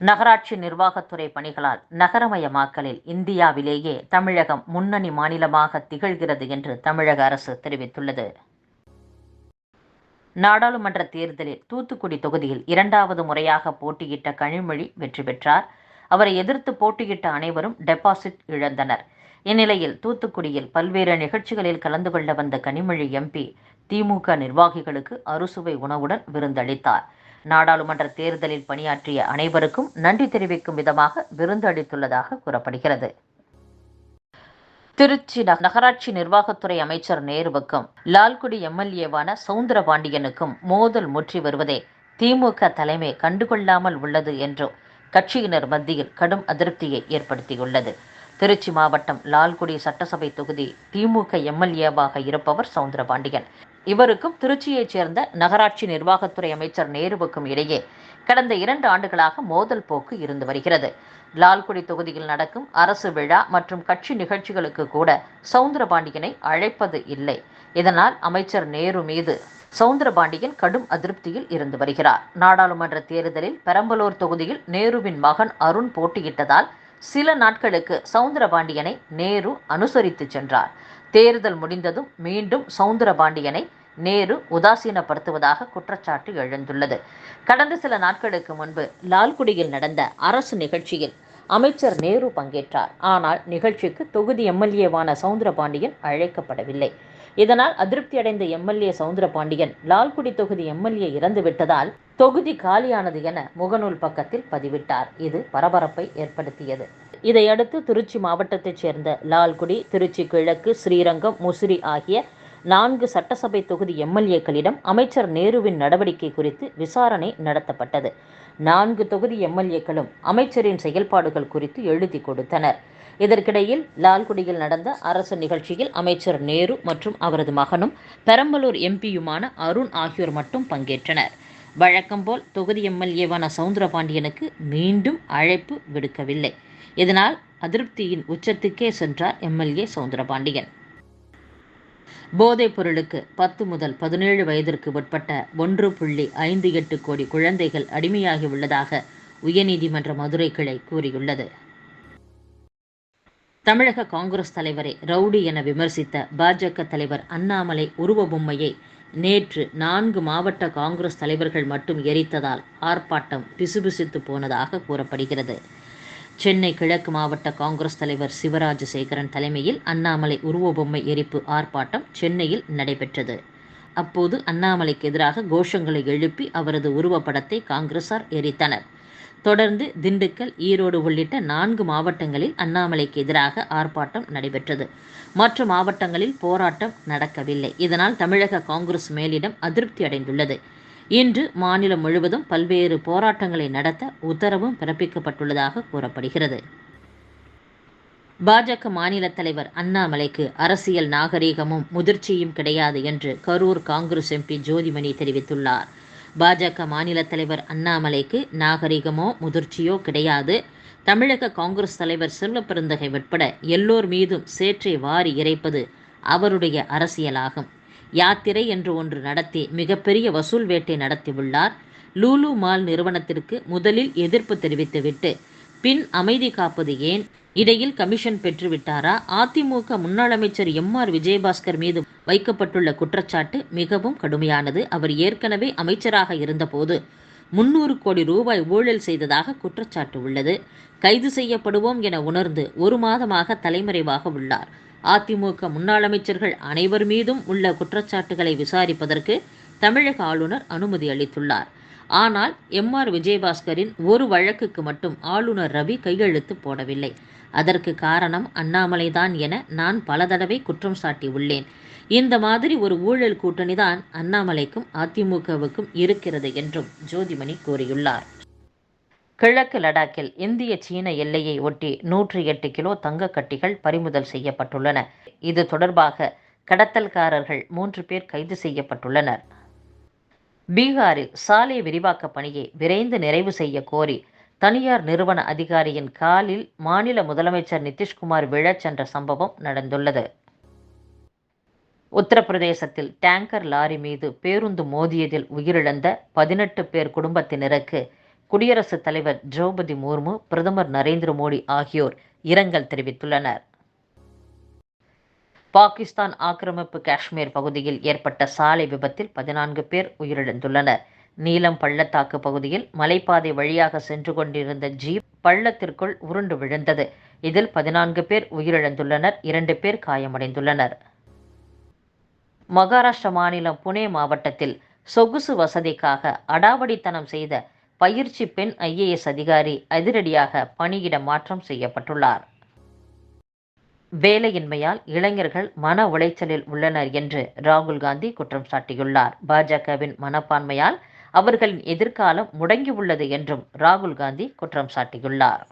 நகராட்சி நிர்வாகத்துறை பணிகளால் நகரமயமாக்கலில் இந்தியாவிலேயே தமிழகம் முன்னணி மாநிலமாக திகழ்கிறது என்று தமிழக அரசு தெரிவித்துள்ளது. நாடாளுமன்ற தேர்தலில் தூத்துக்குடி தொகுதியில் இரண்டாவது முறையாக போட்டியிட்ட கனிமொழி வெற்றி பெற்றார். அவரை எதிர்த்து போட்டியிட்ட அனைவரும் டெபாசிட் இழந்தனர். இந்நிலையில் தூத்துக்குடியில் பல்வேறு நிகழ்ச்சிகளில் கலந்து கொள்ள வந்த கனிமொழி எம்பி திமுக நிர்வாகிகளுக்கு அறுசுவை உணவுடன் விருந்தளித்தார். நாடாளுமன்ற தேர்தலில் பணியாற்றிய அனைவருக்கும் நன்றி தெரிவிக்கும் விதமாக விருந்து அளித்துள்ளதாக கூறப்படுகிறது. திருச்சி நகராட்சி நிர்வாகத்துறை அமைச்சர் நேருவுக்கும் லால்குடி எம்எல்ஏவான சவுந்தரபாண்டியனுக்கும் மோதல் முற்றி வருவதை திமுக தலைமை கண்டுகொள்ளாமல் உள்ளது என்றும் கட்சியினர் மத்தியில் கடும் அதிருப்தியை ஏற்படுத்தியுள்ளது. திருச்சி மாவட்டம் லால்குடி சட்டசபை தொகுதி திமுக எம்எல்ஏவாக இருப்பவர் சவுந்தரபாண்டியன். இவருக்கும் திருச்சியைச் சேர்ந்த நகராட்சி நிர்வாகத்துறை அமைச்சர் நேருவுக்கும் இடையே கடந்த இரண்டு ஆண்டுகளாக மோதல் போக்கு இருந்து வருகிறது. லால்குடி தொகுதியில் நடக்கும் அரசு விழா மற்றும் கட்சி நிகழ்ச்சிகளுக்கு கூட சவுந்தரபாண்டியனை அழைப்பது இல்லை. இதனால் அமைச்சர் நேரு மீது சவுந்தரபாண்டியன் கடும் அதிருப்தியில் இருந்து வருகிறார். நாடாளுமன்ற தேர்தலில் பெரம்பலூர் தொகுதியில் நேருவின் மகன் அருண் போட்டியிட்டதால் சில நாட்களுக்கு சவுந்தரபாண்டியனை நேரு அனுசரித்து சென்றார். தேர்தல் முடிந்ததும் மீண்டும் சவுந்தரபாண்டியனை நேரு உதாசீனப்படுத்துவதாக குற்றச்சாட்டு எழுந்துள்ளது. கடந்த சில நாட்களுக்கு முன்பு லால்குடியில் நடந்த அரசு நிகழ்ச்சியில் அமைச்சர் நேரு பங்கேற்றார். ஆனால் நிகழ்ச்சிக்கு தொகுதி எம்எல்ஏவான சவுந்தரபாண்டியன் அழைக்கப்படவில்லை. இதனால் அதிருப்தி அடைந்த எம்எல்ஏ சவுந்தரபாண்டியன் லால்குடி தொகுதி எம்எல்ஏ இறந்து விட்டதால் தொகுதி காலியானது என முகநூல் பக்கத்தில் பதிவிட்டார். இது பரபரப்பை ஏற்படுத்தியது. இதையடுத்து திருச்சி மாவட்டத்தைச் சேர்ந்த லால்குடி திருச்சி கிழக்கு ஸ்ரீரங்கம் முசிறி ஆகிய நான்கு சட்டசபை தொகுதி எம்எல்ஏக்களிடம் அமைச்சர் நேருவின் நடவடிக்கை குறித்து விசாரணை நடத்தப்பட்டது. நான்கு தொகுதி எம்எல்ஏக்களும் அமைச்சரின் செயல்பாடுகள் குறித்து எழுதி கொடுத்தனர். இதற்கிடையில் லால்குடியில் நடந்த அரசு நிகழ்ச்சியில் அமைச்சர் நேரு மற்றும் அவரது மகனும் பெரம்பலூர் எம்பியுமான அருண் ஆகியோர் மட்டும் பங்கேற்றனர். வழக்கம்போல் தொகுதி எம்எல்ஏவான சவுந்தரபாண்டியனுக்கு மீண்டும் அழைப்பு விடுக்கவில்லை. இதனால் அதிருப்தியின் உச்சத்துக்கே சென்றார் எம்எல்ஏ சவுந்தரபாண்டியன். போதைப் பொருளுக்கு பத்து முதல் பதினேழு வயதிற்கு உட்பட்ட ஒன்று புள்ளி ஐந்து எட்டு கோடி குழந்தைகள் அடிமையாகி உள்ளதாக உயர்நீதிமன்ற மதுரை கிளை கூறியுள்ளது. தமிழக காங்கிரஸ் தலைவரை ரவுடி என விமர்சித்த பாஜக தலைவர் அண்ணாமலை உருவ பொம்மையை நேற்று நான்கு மாவட்ட காங்கிரஸ் தலைவர்கள் மட்டும் எரித்ததால் ஆர்ப்பாட்டம் பிசுபிசுத்து போனதாக கூறப்படுகிறது. சென்னை கிழக்கு மாவட்ட காங்கிரஸ் தலைவர் சிவராஜசேகரன் தலைமையில் அண்ணாமலை உருவபொம்மை எரிப்பு ஆர்ப்பாட்டம் சென்னையில் நடைபெற்றது. அப்போது அண்ணாமலைக்கு எதிராக கோஷங்களை எழுப்பி அவரது உருவப்படத்தை காங்கிரசார் எரித்தனர். தொடர்ந்து திண்டுக்கல் ஈரோடு உள்ளிட்ட நான்கு மாவட்டங்களில் அண்ணாமலைக்கு எதிராக ஆர்ப்பாட்டம் நடைபெற்றது. மற்ற மாவட்டங்களில் போராட்டம் நடக்கவில்லை. இதனால் தமிழக காங்கிரஸ் மேலிடம் அதிருப்தி அடைந்துள்ளது. இன்று மாநிலம் முழுவதும் பல்வேறு போராட்டங்களை நடத்த உத்தரவும் பிறப்பிக்கப்பட்டுள்ளதாக கூறப்படுகிறது. பாஜக மாநில தலைவர் அண்ணாமலைக்கு அரசியல் நாகரீகமும் முதிர்ச்சியும் கிடையாது என்று கரூர் காங்கிரஸ் எம்பி ஜோதிமணி தெரிவித்துள்ளார். பாஜக மாநில தலைவர் அண்ணாமலைக்கு நாகரிகமோ முதிர்ச்சியோ கிடையாது. தமிழக காங்கிரஸ் தலைவர் செல்வப்பெருந்தகை உட்பட எல்லோர் மீதும் சேற்றை வாரி இறைப்பது அவருடைய அரசியலாகும். யாத்திரை என்று ஒன்று நடத்தி மிகப்பெரிய வசூல் வேட்டை நடத்தியுள்ளார். லூலு மால் நிறுவனத்திற்கு முதலில் எதிர்ப்பு தெரிவித்துவிட்டு பின் அமைதி காப்பது ஏன்? இடையில் கமிஷன் பெற்றுவிட்டாரா? அதிமுக முன்னாள் அமைச்சர் எம் ஆர் விஜயபாஸ்கர் மீது வைக்கப்பட்டுள்ள குற்றச்சாட்டு மிகவும் கடுமையானது. அவர் ஏற்கனவே அமைச்சராக இருந்தபோது முன்னூறு கோடி ரூபாய் ஊழல் செய்ததாக குற்றச்சாட்டு உள்ளது. கைது செய்யப்படுவோம் என உணர்ந்து ஒரு மாதமாக தலைமறைவாக உள்ளார். அதிமுக முன்னாள் அமைச்சர்கள் அனைவர் மீதும் உள்ள குற்றச்சாட்டுகளை விசாரிப்பதற்கு தமிழக ஆளுநர் அனுமதி அளித்துள்ளார். ஆனால் எம் ஆர் விஜயபாஸ்கரின் ஒரு வழக்குக்கு மட்டும் ஆளுநர் ரவி கையெழுத்து போடவில்லை. அதற்கு காரணம் அண்ணாமலைதான் என நான் பல தடவை குற்றம் சாட்டியுள்ளேன். இந்த மாதிரி ஒரு ஊழல் கூட்டணிதான் அண்ணாமலைக்கும் அதிமுகவுக்கும் இருக்கிறது என்றும் ஜோதிமணி கூறியுள்ளார். கிழக்கு லடாக்கில் இந்திய சீன எல்லையை ஒட்டி நூற்றி எட்டு கிலோ தங்க கட்டிகள் பறிமுதல் செய்யப்பட்டுள்ளன. இது தொடர்பாக கடத்தல்காரர்கள் மூன்று பேர் கைது செய்யப்பட்டுள்ளனர். பீகாரில் சாலை விரிவாக்க பணியை விரைந்து நிறைவு செய்ய கோரி தனியார் நிறுவன அதிகாரியின் காலில் மாநில முதலமைச்சர் நிதிஷ்குமார் விழச் சென்ற சம்பவம் நடந்துள்ளது. உத்தரப்பிரதேசத்தில் டேங்கர் லாரி மீது பேருந்து மோதியதில் உயிரிழந்த பதினெட்டு பேர் குடும்பத்தினருக்கு குடியரசுத் தலைவர் திரௌபதி முர்மு பிரதமர் நரேந்திர மோடி ஆகியோர் இரங்கல் தெரிவித்துள்ளனர். பாகிஸ்தான் ஆக்கிரமிப்பு காஷ்மீர் பகுதியில் ஏற்பட்ட சாலை விபத்தில் பதினான்கு பேர் உயிரிழந்துள்ளனர். நீலம் பள்ளத்தாக்கு பகுதியில் மலைப்பாதை வழியாக சென்று கொண்டிருந்த ஜீப் பள்ளத்திற்குள் உருண்டு விழுந்தது. இதில் பதினான்கு பேர் உயிரிழந்துள்ளனர் இரண்டு பேர் காயமடைந்துள்ளனர். மகாராஷ்டிர மாநிலம் புனே மாவட்டத்தில் சொகுசு வசதிக்காக அடாவடித்தனம் செய்த பயிற்சி பெண் ஐஏஎஸ் அதிகாரி அதிரடியாக பணியிட மாற்றம் செய்யப்பட்டுள்ளார். வேலையின்மையால் இளைஞர்கள் மன உளைச்சலில் உள்ளனர் என்று ராகுல் காந்தி குற்றம் சாட்டியுள்ளார். பாஜகவின் மனப்பான்மையால் அவர்களின் எதிர்காலம் முடங்கியுள்ளது என்றும் ராகுல் காந்தி குற்றம் சாட்டியுள்ளார்.